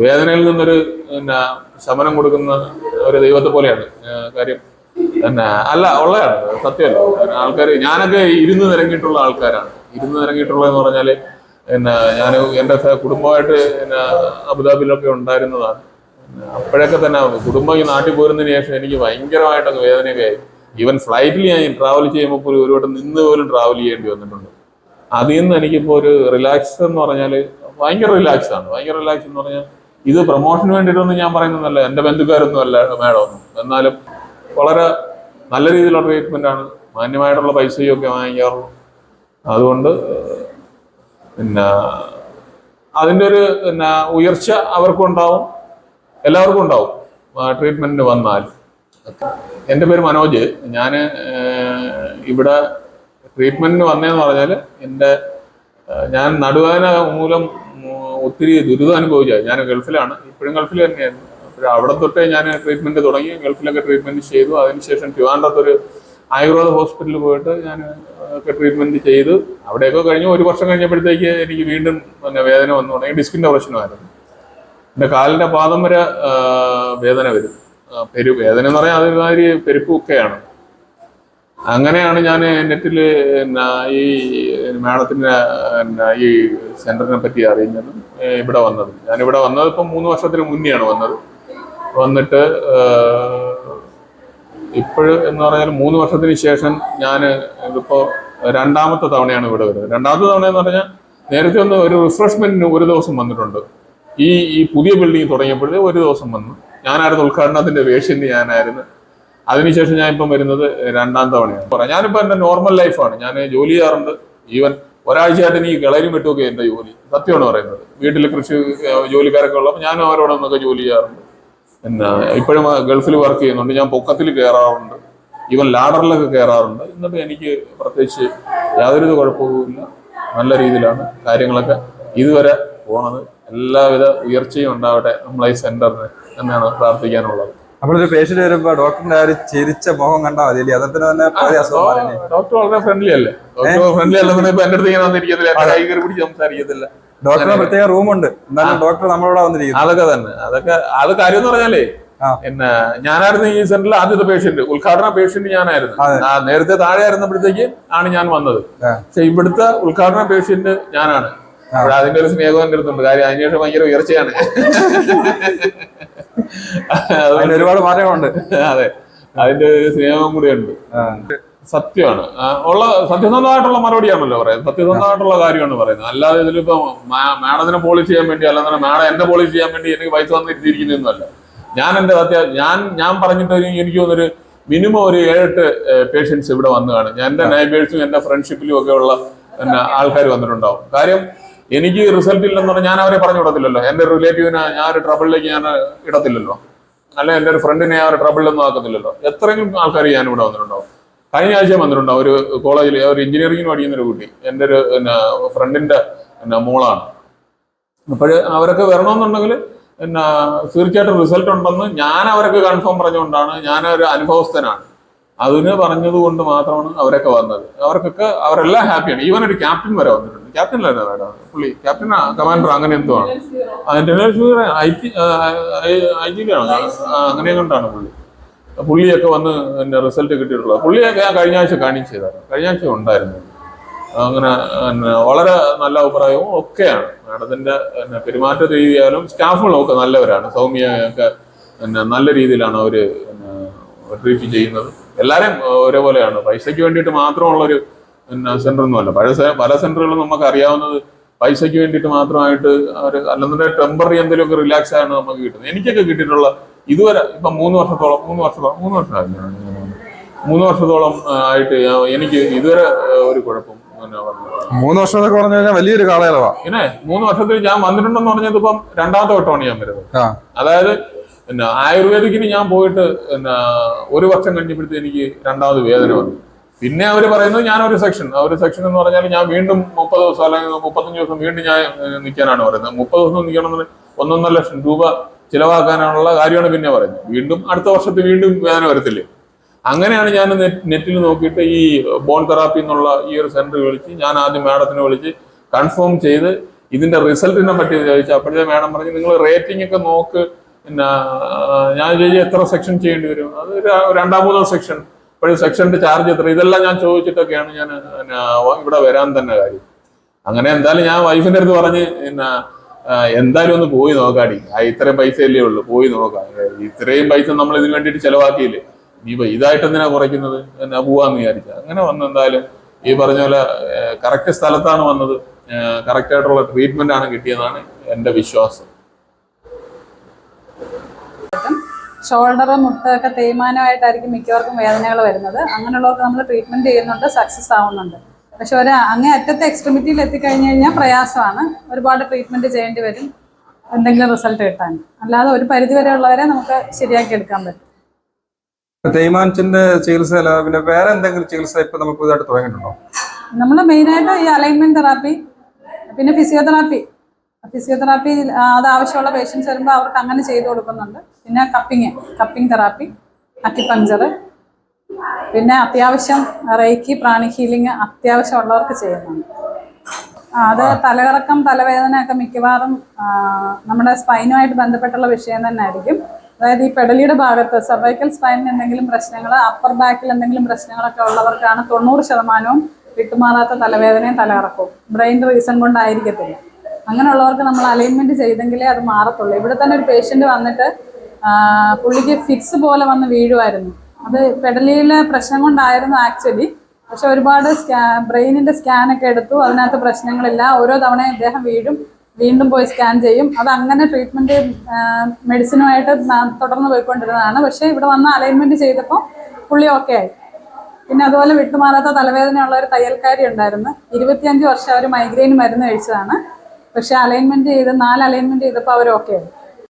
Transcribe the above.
വേദനയിൽ നിന്നൊരു പിന്നെ ശമനം കൊടുക്കുന്ന ഒരു ദൈവത്തെ പോലെയാണ്. കാര്യം പിന്നെ അല്ല ഉള്ളതാണ്. സത്യമല്ല. ആൾക്കാർ ഞാനൊക്കെ ഇരുന്ന് നിരങ്ങിയിട്ടുള്ള ആൾക്കാരാണ്. ഇരുന്ന് നിരങ്ങിയിട്ടുള്ളതെന്ന് പറഞ്ഞാൽ പിന്നെ ഞാൻ എന്റെ കുടുംബമായിട്ട് പിന്നെ അബുദാബിയിലൊക്കെ ഉണ്ടായിരുന്നതാണ്. അപ്പോഴൊക്കെ തന്നെ കുടുംബം ഈ നാട്ടിൽ പോരുന്നതിന് ശേഷം എനിക്ക് ഭയങ്കരമായിട്ട് വേദനയൊക്കെ ആയി. ഈവൻ ഫ്ലൈറ്റിൽ ഞാൻ ട്രാവൽ ചെയ്യുമ്പോൾ പോലും ഒരു വട്ടം നിന്ന് പോലും ട്രാവൽ ചെയ്യേണ്ടി വന്നിട്ടുണ്ട്. അതിൽ നിന്ന് എനിക്കിപ്പോൾ ഒരു റിലാക്സ് എന്ന് പറഞ്ഞാൽ ഭയങ്കര റിലാക്സ് ആണ്. ഭയങ്കര റിലാക്സ് എന്ന് പറഞ്ഞാൽ ഇത് പ്രൊമോഷന് വേണ്ടിയിട്ടൊന്നും ഞാൻ പറയുന്നതല്ല. എന്റെ ബന്ധുക്കാരൊന്നും അല്ല മാഡം ഒന്നും എന്നാലും വളരെ നല്ല രീതിയിലുള്ള ട്രീറ്റ്മെന്റ് ആണ്. മാന്യമായിട്ടുള്ള പൈസയൊക്കെ വാങ്ങിക്കാറുള്ളൂ. അതുകൊണ്ട് പിന്നെ അതിന്റെ ഒരു പിന്നെ ഉയർച്ച അവർക്കും ഉണ്ടാവും എല്ലാവർക്കും ഉണ്ടാവും ട്രീറ്റ്മെന്റിന് വന്നാൽ. എന്റെ പേര് മനോജ്. ഞാൻ ഇവിടെ ട്രീറ്റ്മെന്റിന് വന്നതെന്ന് പറഞ്ഞാൽ എന്റെ ഞാൻ നടുവേദന മൂലം ഒത്തിരി ദുരിതം അനുഭവിച്ച ഞാൻ ഗൾഫിലാണ്. ഇപ്പോഴും ഗൾഫിൽ തന്നെയായിരുന്നു. അപ്പോൾ അവിടെ തൊട്ടേ ഞാൻ ട്രീറ്റ്മെന്റ് തുടങ്ങി. ഗൾഫിലൊക്കെ ട്രീറ്റ്മെന്റ് ചെയ്തു. അതിനുശേഷം ട്രിവാൻഡ്രത്തൊരു ആയുർവേദ ഹോസ്പിറ്റലിൽ പോയിട്ട് ഞാൻ ഒക്കെ ട്രീറ്റ്മെന്റ് ചെയ്ത്. അവിടെയൊക്കെ കഴിഞ്ഞ് ഒരു വർഷം കഴിഞ്ഞപ്പോഴത്തേക്ക് എനിക്ക് വീണ്ടും പിന്നെ വേദന വന്നു തുടങ്ങി. ഡിസ്കിന്റെ പ്രശ്നമായിരുന്നു എന്റെ കാലിന്റെ പാദം വരെ വേദന വരും. പെരു വേദന എന്ന് പറയാൻ അതൊരുമാതിരി പെരുപ്പൊക്കെയാണ് അങ്ങനെയാണ് ഞാൻ നെറ്റിൽ ഈ മാഡത്തിന്റെ ഈ സെന്ററിനെ പറ്റി അറിയുന്നതും ഇവിടെ ഞാൻ ഞാനിവിടെ വന്നത് ഇപ്പം മൂന്ന് വർഷത്തിന് മുന്നെയാണ് വന്നത്. വന്നിട്ട് ഇപ്പോഴ് എന്ന് പറഞ്ഞാൽ മൂന്ന് വർഷത്തിന് ശേഷം ഞാൻ ഇതിപ്പോ രണ്ടാമത്തെ തവണയാണ് ഇവിടെ വരുന്നത്. രണ്ടാമത്തെ തവണ എന്ന് പറഞ്ഞാൽ നേരത്തെ ഒന്ന് ഒരു റിഫ്രഷ്മെന്റിന് ഒരു ദിവസം വന്നിട്ടുണ്ട്. ഈ ഈ പുതിയ ബിൽഡിംഗ് തുടങ്ങിയപ്പോഴേ ഒരു ദിവസം വന്നു. ഞാനായിരുന്നു ഉദ്ഘാടനത്തിന്റെ വേഷ്യന് ഞാനായിരുന്നു. അതിനുശേഷം ഞാൻ ഇപ്പം വരുന്നത് രണ്ടാം തവണയാണ്. പറയാം ഞാനിപ്പോ എന്റെ നോർമൽ ലൈഫാണ് ഞാൻ ജോലി ചെയ്യാറുണ്ട്. ഈവൻ ഒരാഴ്ചയായിട്ട് എനിക്ക് കിളരി വെട്ടുമൊക്കെ എന്റെ ജോലി. സത്യമാണ് പറയുന്നത്. വീട്ടിൽ കൃഷി ജോലിക്കാരൊക്കെ ഉള്ളപ്പോൾ ഞാൻ അവരോടൊന്നൊക്കെ ജോലി ചെയ്യാറുണ്ട്. പിന്നെ ഇപ്പോഴും ഗൾഫിൽ വർക്ക് ചെയ്യുന്നുണ്ട്. ഞാൻ പൊക്കത്തിൽ കയറാറുണ്ട്. ഈവൻ ലാഡറിലൊക്കെ കയറാറുണ്ട്. എന്നിട്ട് എനിക്ക് പ്രത്യേകിച്ച് യാതൊരു കുഴപ്പവുമില്ല. നല്ല രീതിയിലാണ് കാര്യങ്ങളൊക്കെ ഇതുവരെ പോണത്. എല്ലാവിധ ഉയർച്ചയും ഉണ്ടാവട്ടെ. നമ്മളെ ഈ സെന്ററിന് എന്നാണ് പ്രാർത്ഥിക്കാനുള്ളത്. നമ്മളൊരു പേഷ്യന്റ് വരുമ്പോ ഡോക്ടറിന്റെ ആ ഒരു ചിരിച്ച മുഖം കണ്ടാൽ മതി അതിന് തന്നെ പകുതി അസുഖം ഡോക്ടർ വളരെ ഫ്രണ്ട്ലി അല്ലേ? ഡോക്ടർ ഫ്രണ്ട്ലി അല്ലെന്ന് ഇപ്പൊ എന്റെ അടുത്ത് ഇങ്ങനെ വന്നിരിക്കത്തില്ല എന്റെ കൈ കയറി പിടിച്ച് സംസാരിക്കത്തില്ല. ഡോക്ടറിന് പ്രത്യേക റൂമുണ്ട് എന്നാലും ഡോക്ടർ നമ്മളോട് വന്നിരിക്കുന്നു. അതൊക്കെ തന്നെ. അതൊക്കെ അത് കാര്യം എന്ന് പറഞ്ഞാലേ. പിന്നെ ഞാനായിരുന്നു ഈ സെന്ററിൽ ആദ്യത്തെ പേഷ്യന്റ് ഉദ്ഘാടന പേഷ്യന്റ് ഞാനായിരുന്നു. നേരത്തെ താഴെ ആയിരുന്നപ്പോഴത്തേക്ക് ആണ് ഞാൻ വന്നത്. പക്ഷെ ഇവിടുത്തെ ഉദ്ഘാടന പേഷ്യന്റ് ഞാനാണ്. അപ്പോൾ അതിന്റെ ഒരു സ്നേഹം എന്റെ അടുത്തുണ്ട്. കാര്യം അതിനുശേഷം ഭയങ്കര ഉയർച്ചയാണ്. ഒരുപാട് മാറ്റങ്ങളുണ്ട്. അതെ. അതിന്റെ ഒരു സ്നേഹവും കൂടെ ഉണ്ട്. സത്യമാണ്. ഉള്ള സത്യസന്ധമായിട്ടുള്ള മറുപടിയാണല്ലോ പറയുന്നത്. സത്യസന്ധമായിട്ടുള്ള കാര്യമാണ് പറയുന്നത്. അല്ലാതെ ഇതിലിപ്പോ മാഡത്തിനെ പോളിഷ് ചെയ്യാൻ വേണ്ടി അല്ലാതെ മാഡം എന്നെ പോളിഷ് ചെയ്യാൻ വേണ്ടി എനിക്ക് പൈസ വന്നിരിക്കുന്നൊന്നുമല്ല ഞാൻ എന്റെ സത്യ ഞാൻ ഞാൻ പറഞ്ഞിട്ട് എനിക്ക് തോന്നുന്നൊരു മിനിമം ഒരു ഏഴെട്ട് പേഷ്യൻസ് ഇവിടെ വന്നതാണ് ഞാൻ എന്റെ നൈബേഴ്സും എന്റെ ഫ്രണ്ട്ഷിപ്പിലും ഒക്കെ ഉള്ള ആൾക്കാർ വന്നിട്ടുണ്ടാവും. കാര്യം എനിക്ക് റിസൾട്ട് ഇല്ലെന്ന് പറഞ്ഞാൽ ഞാൻ അവരെ പറഞ്ഞു വിടത്തില്ലല്ലോ. എന്റെ റിലേറ്റീവിനെ ഞാൻ ഒരു ട്രബിളിലേക്ക് ഞാൻ ഇടത്തില്ലല്ലോ. അല്ല എന്റെ ഒരു ഫ്രണ്ടിനെ ആ ഒരു ട്രബിളിലൊന്നും ആക്കത്തില്ലല്ലോ. എത്രയും ആൾക്കാർ ഞാൻ ഇവിടെ വന്നിട്ടുണ്ടാവും. കഴിഞ്ഞ ആഴ്ച വന്നിട്ടുണ്ടാവും. ഒരു കോളേജിൽ ഒരു എഞ്ചിനീയറിംഗിന് പഠിക്കുന്ന ഒരു കുട്ടി. എന്റെ ഒരു പിന്നെ ഫ്രണ്ടിന്റെ പിന്നെ മോളാണ്. അപ്പോഴ് അവരൊക്കെ വരണമെന്നുണ്ടെങ്കിൽ പിന്നെ തീർച്ചയായിട്ടും റിസൾട്ട് ഉണ്ടെന്ന് ഞാൻ അവരൊക്കെ കൺഫേം പറഞ്ഞുകൊണ്ടാണ് ഞാൻ ഒരു അനുഭവസ്ഥനാണ്. അതിന് പറഞ്ഞത് കൊണ്ട് മാത്രമാണ് അവരൊക്കെ വന്നത്. അവർക്കൊക്കെ അവരെല്ലാം ഹാപ്പിയാണ് ഈവൻ ഒരു ക്യാപ്റ്റൻ വരെ വന്നിട്ടുണ്ട്. ക്യാപ്റ്റൻ അല്ലേ പുള്ളി. ക്യാപ്റ്റൻ കമാൻഡർ അങ്ങനെ എന്തോ ആണ്. ഐ ടി ഐ അങ്ങനെ കൊണ്ടാണ് പുള്ളി? പുള്ളിയൊക്കെ വന്ന് എന്നെ റിസൾട്ട് കിട്ടിയിട്ടുള്ളത് പുള്ളിയൊക്കെ ഞാൻ കഴിഞ്ഞ ആഴ്ച കാണിച്ചതായിരുന്നു കഴിഞ്ഞ ആഴ്ച ഉണ്ടായിരുന്നു. അങ്ങനെ വളരെ നല്ല അഭിപ്രായവും ഒക്കെയാണ്. മാഡത്തിന്റെ പിന്നെ പെരുമാറ്റ രീതിയാലും സ്റ്റാഫുകളും ഒക്കെ നല്ലവരാണ്. സൗമ്യ ഒക്കെ പിന്നെ നല്ല രീതിയിലാണ് അവർ ട്രീറ്റ് ചെയ്യുന്നത്. എല്ലാവരും ഒരേപോലെയാണ്. പൈസയ്ക്ക് വേണ്ടിയിട്ട് മാത്രമുള്ളൊരു പിന്നെ സെന്റർ ഒന്നുമല്ല പഴയ പല സെന്ററുകളും നമുക്ക് അറിയാവുന്നത് പൈസയ്ക്ക് വേണ്ടിയിട്ട് മാത്രമായിട്ട് അവർ അല്ലെന്നുണ്ടെങ്കിൽ ടെമ്പററി എന്തെങ്കിലുമൊക്കെ റിലാക്സ് ആണ് നമുക്ക് കിട്ടുന്നത്. എനിക്കൊക്കെ കിട്ടിയിട്ടുള്ള ഇതുവരെ ഇപ്പൊ മൂന്ന് വർഷത്തോളം മൂന്ന് വർഷത്തോളം മൂന്ന് വർഷമായിരുന്നു മൂന്ന് വർഷത്തോളം ആയിട്ട് എനിക്ക് ഇതുവരെ ഒരു കുഴപ്പം മൂന്ന് വർഷം എന്നൊക്കെ പറഞ്ഞു കഴിഞ്ഞാൽ വലിയൊരു കാലയളവാ. പിന്നെ മൂന്ന് വർഷത്തിൽ ഞാൻ വന്നിട്ടുണ്ടെന്ന് പറഞ്ഞത് ഇപ്പം രണ്ടാമത്തെ വട്ടമാണ് ഞാൻ വരുന്നത്. അതായത് പിന്നെ ആയുർവേദിക്കിന് ഞാൻ പോയിട്ട് പിന്നെ ഒരു വർഷം കഴിഞ്ഞപ്പോഴത്തെ എനിക്ക് രണ്ടാമത് വേദന വന്നു. പിന്നെ അവർ പറയുന്നത് ഞാൻ ഒരു സെക്ഷൻ ആ ഒരു സെക്ഷൻ എന്ന് പറഞ്ഞാൽ ഞാൻ വീണ്ടും മുപ്പത് ദിവസം അല്ലെങ്കിൽ മുപ്പത്തഞ്ച് ദിവസം വീണ്ടും ഞാൻ നിൽക്കാനാണ് പറയുന്നത്. മുപ്പത് ദിവസം നിൽക്കണമെന്ന് ഒന്നൊന്നര ലക്ഷം രൂപ ചിലവാക്കാനുള്ള കാര്യമാണ് പിന്നെ പറയുന്നത്. വീണ്ടും അടുത്ത വർഷത്തിൽ വീണ്ടും വേദന വരത്തില്ലേ? അങ്ങനെയാണ് ഞാൻ നെറ്റിൽ നോക്കിയിട്ട് ഈ ബോൺ തെറാപ്പി എന്നുള്ള ഈ ഒരു സെന്റർ വിളിച്ച് ഞാൻ ആദ്യം മാഡത്തിനെ വിളിച്ച് കൺഫേം ചെയ്ത് ഇതിന്റെ റിസൾട്ടിനെ പറ്റി ചോദിച്ചു അപ്പോഴേ മാഡം പറഞ്ഞു നിങ്ങൾ റേറ്റിംഗ് ഒക്കെ നോക്ക്. പിന്നെ ഞാൻ ചോദിച്ചു എത്ര സെക്ഷൻ ചെയ്യേണ്ടി വരും? അത് ര- രണ്ടാം മൂന്നാം സെക്ഷൻ അപ്പോഴും സെക്ഷന്റെ ചാർജ് എത്ര? ഇതെല്ലാം ഞാൻ ചോദിച്ചിട്ടൊക്കെയാണ് ഞാൻ ഇവിടെ വരാൻ തന്നെ കാര്യം. അങ്ങനെ എന്തായാലും ഞാൻ വൈഫിന്റെ അടുത്ത് പറഞ്ഞ് പിന്നെ എന്തായാലും ഒന്ന് പോയി നോക്കാടി. ആ ഇത്രയും പൈസ അല്ലേ ഉള്ളൂ പോയി നോക്കാം. ഇത്രയും പൈസ നമ്മൾ ഇതിന് വേണ്ടിയിട്ട് ചെലവാക്കിയില്ലേ? ഈ ഇതായിട്ട് എന്തിനാ കുറയ്ക്കുന്നത്? എന്നാ പോവാന്ന് വിചാരിച്ച. അങ്ങനെ വന്ന് എന്തായാലും ഈ പറഞ്ഞ പോലെ കറക്റ്റ് സ്ഥലത്താണ് വന്നത്. കറക്റ്റ് ആയിട്ടുള്ള ട്രീറ്റ്മെന്റ് ആണ് കിട്ടിയതാണ് എന്റെ വിശ്വാസം. ഷോൾഡർ മുട്ടൊക്കെ തേയ്മാനമായിട്ടായിരിക്കും മിക്കവർക്കും വേദനകൾ വരുന്നത്. അങ്ങനെയുള്ളവർക്ക് നമ്മൾ ട്രീറ്റ്മെന്റ് ചെയ്യുന്നുണ്ട് സക്സസ് ആവുന്നുണ്ട്. പക്ഷെ ഒരു അങ്ങേ അറ്റത്തെ എക്സ്ട്രിമിറ്റിയിൽ എത്തിക്കഴിഞ്ഞ് കഴിഞ്ഞാൽ പ്രയാസമാണ്. ഒരുപാട് ട്രീറ്റ്മെന്റ് ചെയ്യേണ്ടി വരും എന്തെങ്കിലും റിസൾട്ട് കിട്ടാൻ. അല്ലാതെ ഒരു പരിധി വരെ ഉള്ളവരെ നമുക്ക് ശരിയാക്കി എടുക്കാൻ പറ്റും. തേയ്മാനത്തിന്റെ ചികിത്സ അല്ല പിന്നെ വേറെ എന്തെങ്കിലും ചികിത്സ ഇപ്പൊ നമുക്ക് പുതുതായിട്ട് തുടങ്ങിയിട്ടുണ്ടോ? നമ്മൾ മെയിനായിട്ട് ഈ അലൈൻമെന്റ് തെറാപ്പി പിന്നെ ഫിസിയോതെറാപ്പി ഫിസിയോതെറാപ്പി അത് ആവശ്യമുള്ള പേഷ്യൻസ് വരുമ്പോൾ അവർക്ക് അങ്ങനെ ചെയ്തു കൊടുക്കുന്നുണ്ട്. പിന്നെ കപ്പിങ് കപ്പിംഗ് തെറാപ്പി അക്കിപ്പഞ്ചർ പിന്നെ അത്യാവശ്യം റേക്കി പ്രാണി ഹീലിംഗ് അത്യാവശ്യമുള്ളവർക്ക് ചെയ്യുന്നുണ്ട്. അത് തലകറക്കം തലവേദന ഒക്കെ മിക്കവാറും നമ്മുടെ സ്പൈനുമായിട്ട് ബന്ധപ്പെട്ടുള്ള വിഷയം തന്നെ ആയിരിക്കും അതായത് ഈ പെടലിയുടെ ഭാഗത്ത് സർവൈക്കൽ സ്പൈനിന് എന്തെങ്കിലും പ്രശ്നങ്ങൾ അപ്പർ ബാക്കിൽ എന്തെങ്കിലും പ്രശ്നങ്ങളൊക്കെ ഉള്ളവർക്കാണ് തൊണ്ണൂറ് ശതമാനവും വിട്ടുമാറാത്ത തലവേദനയും തലകറക്കവും. ബ്രെയിൻ റീസൺ കൊണ്ടായിരിക്കത്തില്ല. അങ്ങനെയുള്ളവർക്ക് നമ്മൾ അലൈൻമെന്റ് ചെയ്തെങ്കിലേ അത് മാറത്തുള്ളൂ. ഇവിടെ തന്നെ ഒരു പേഷ്യന്റ് വന്നിട്ട് പുള്ളിക്ക് ഫിക്സ് പോലെ വന്ന് വീഴുമായിരുന്നു അത് പെടലിയിലെ പ്രശ്നം കൊണ്ടായിരുന്നു ആക്ച്വലി പക്ഷെ ഒരുപാട് സ്കാ ബ്രെയിനിന്റെ സ്കാൻ ഒക്കെ എടുത്തു. അതിനകത്ത് പ്രശ്നങ്ങളില്ല. ഓരോ തവണ ഇദ്ദേഹം വീഴും വീണ്ടും പോയി സ്കാൻ ചെയ്യും. അത് അങ്ങനെ ട്രീറ്റ്മെന്റ് മെഡിസിനുമായിട്ട് തുടർന്ന് പോയിക്കൊണ്ടിരുന്നതാണ്. പക്ഷെ ഇവിടെ വന്ന് അലൈൻമെന്റ് ചെയ്തപ്പോൾ പുള്ളി ഓക്കെ ആയി. പിന്നെ അതുപോലെ വിട്ടുമാറാത്ത തലവേദനയുള്ള ഒരു തയ്യൽക്കാരി ഉണ്ടായിരുന്നു. ഇരുപത്തിയഞ്ച് വർഷം അവർ മൈഗ്രെയിൻ മരുന്ന് കഴിച്ചതാണ്. പക്ഷെ അലൈൻമെന്റ് ചെയ്ത് നാല് അലൈൻമെന്റ് ചെയ്തപ്പോൾ അവർ ഓക്കെ ആയി.